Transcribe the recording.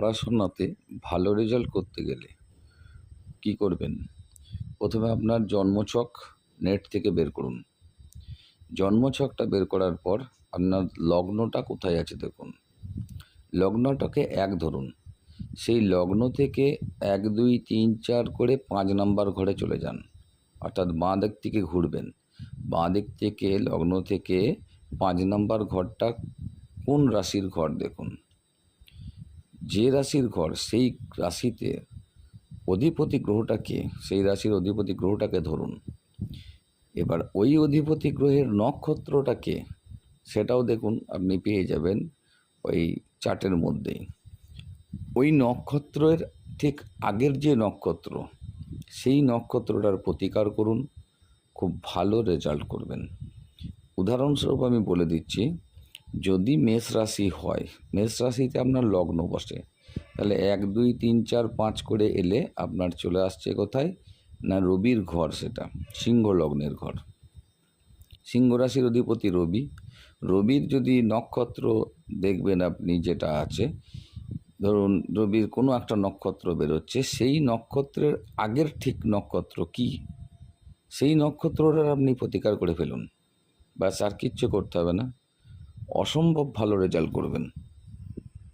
পড়াশোনাতে ভালো রেজাল্ট করতে গেলে কি করবেন? প্রথমে আপনার জন্মছক নেট থেকে বের করুন। জন্মছকটা বের করার পর আপনার লগ্নটা কোথায় আছে দেখুন। লগ্নটাকে এক ধরুন। সেই লগ্ন থেকে এক, দুই, তিন, চার করে পাঁচ নাম্বার ঘরে চলে যান। অর্থাৎ বাঁ দিক থেকে ঘুরবেন। বাঁ দিক থেকে লগ্ন থেকে পাঁচ নাম্বার ঘরটা কোন রাশির ঘর দেখুন। যে রাশির ঘর সেই রাশিতে অধিপতি গ্রহটাকে, সেই রাশির অধিপতি গ্রহটাকে ধরুন। এবার ওই অধিপতি গ্রহের নক্ষত্রটাকে, সেটাও দেখুন আপনি পেয়ে যাবেন ওই চার্টের মধ্যেই ওই নক্ষত্রের ঠিক আগের যে নক্ষত্র, সেই নক্ষত্রটার প্রতিকার করুন, খুব ভালো রেজাল্ট করবেন। উদাহরণস্বরূপ আমি বলে দিচ্ছি যদি মেষ রাশি হয়, মেষ রাশিতে আপনার লগ্ন বসে, তাহলে এক, দুই, তিন, চার, পাঁচ করে এলে আপনার চলে আসছে কোথায়? না রবির ঘর সেটা, সিংহ লগ্নের ঘর। সিংহ রাশির অধিপতি রবি, রবির যদি নক্ষত্র দেখবেন আপনি যেটা আছে, ধরুন রবির কোনো একটা নক্ষত্র বেরোচ্ছে, সেই নক্ষত্রের আগের ঠিক নক্ষত্র কি? সেই নক্ষত্রটার আপনি প্রতিকার করে ফেলুন, ব্যাস আর কিচ্ছু করতে হবে না। অসম্ভব ভালো রেজাল্ট করবেন।